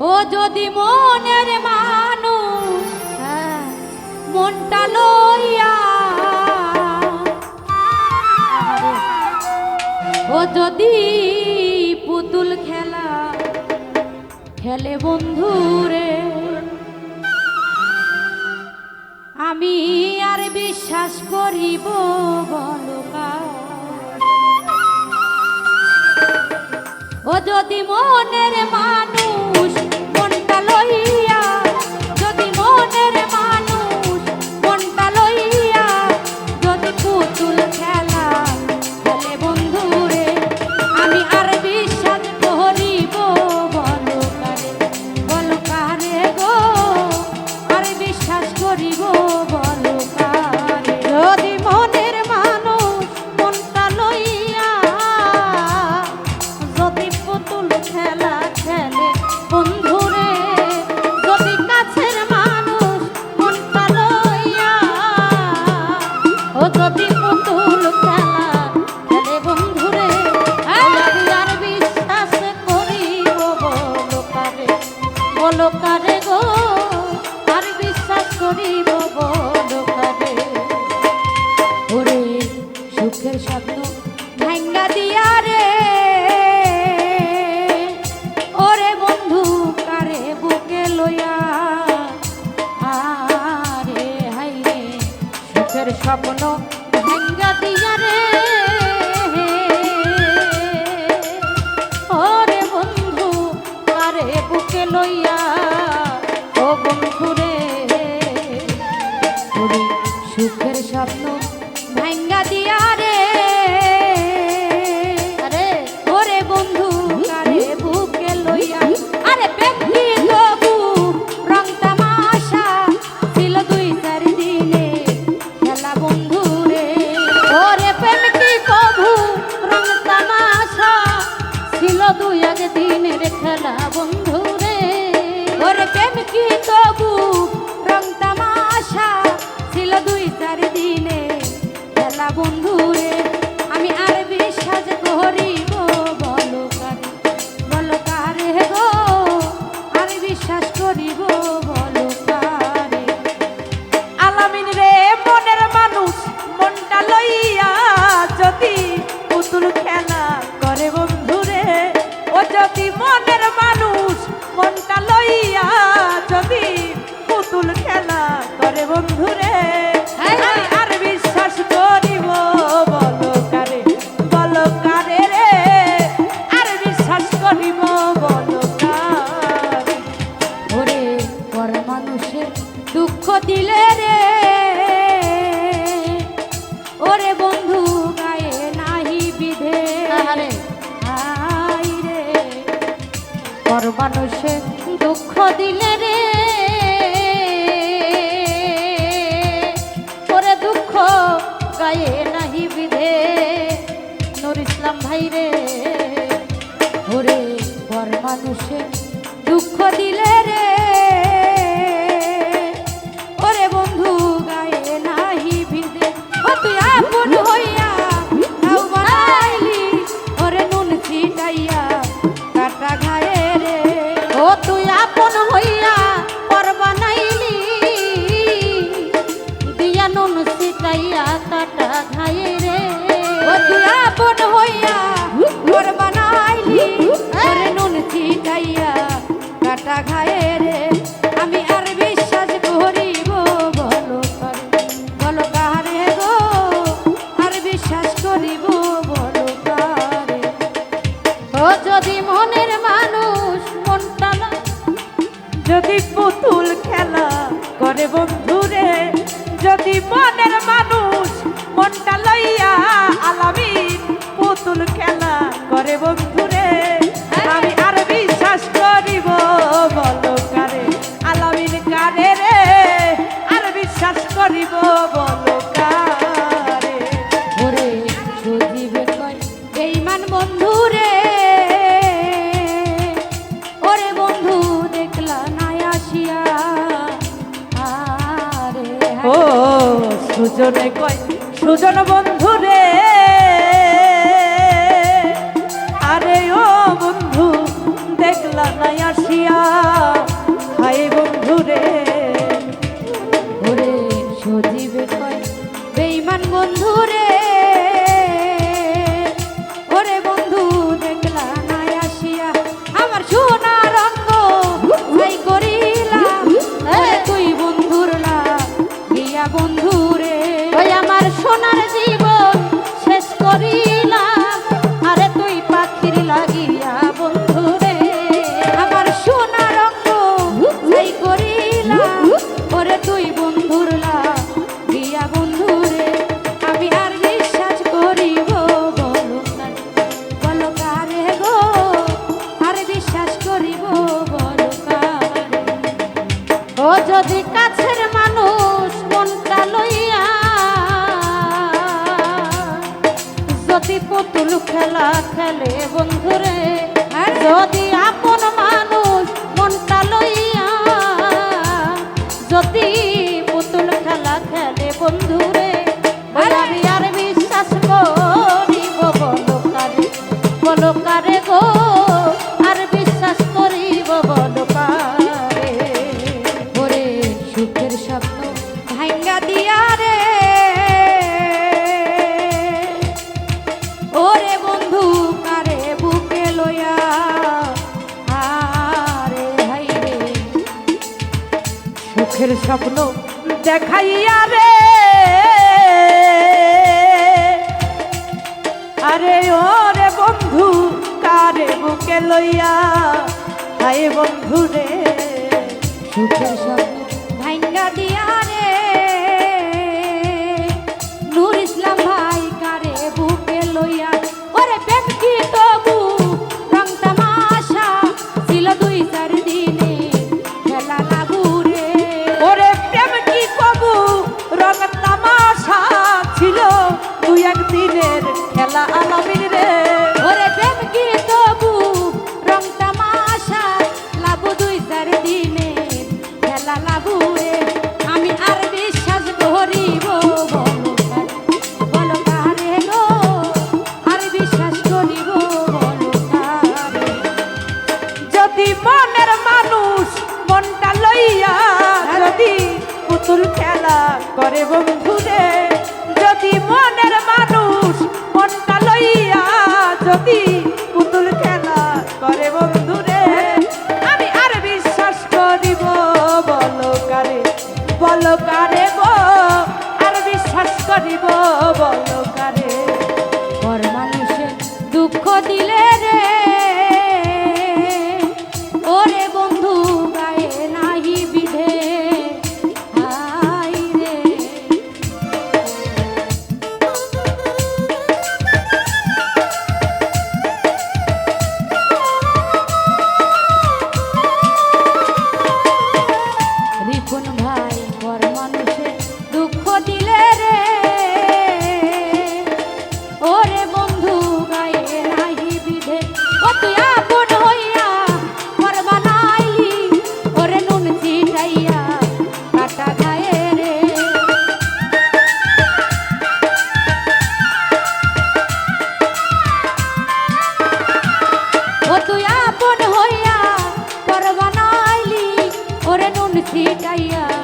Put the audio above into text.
ও যদি মনের মানু হ্যাঁ, মনটা লইয়া। ও যদি পুতুল খেলা, খেলে বন্ধুরে, আমি আর বিশ্বাস করিব বলকা ও যদি মনের মান ফুল ti mone ও যদি মনের মানুষ মনটা না যদি পুতুল খেলা করে বন্ধুরে, যদি মনের মানুষ, মনটা লইয়া আলামিন পুতুল খেলা করে বন্ধু ও সুজনে কয় সুজন বন্ধু রে। আরে ও বন্ধু দেখলা নাই আসিয়া। স্বপ্ন ভাঙ্গা দিয়া রে। ওরে বন্ধু, কারে বুকে লয়া আরে হাই রে। সুখের স্বপ্ন দেখাইয়া রে। আরে ওরে বন্ধু, কারে বুকে লইয়া? হায় বন্ধু রে। সুখের আরে বন্ধুরে, যদি মনের মানুষ মনটা লইয়া যদি পুতুল খেলা করে বন্ধুরে, আমি আর বিশ্বাস করিব, বলো কারে, বলো গো, আর বিশ্বাস করিব, বলো কারে। শিখাইয়া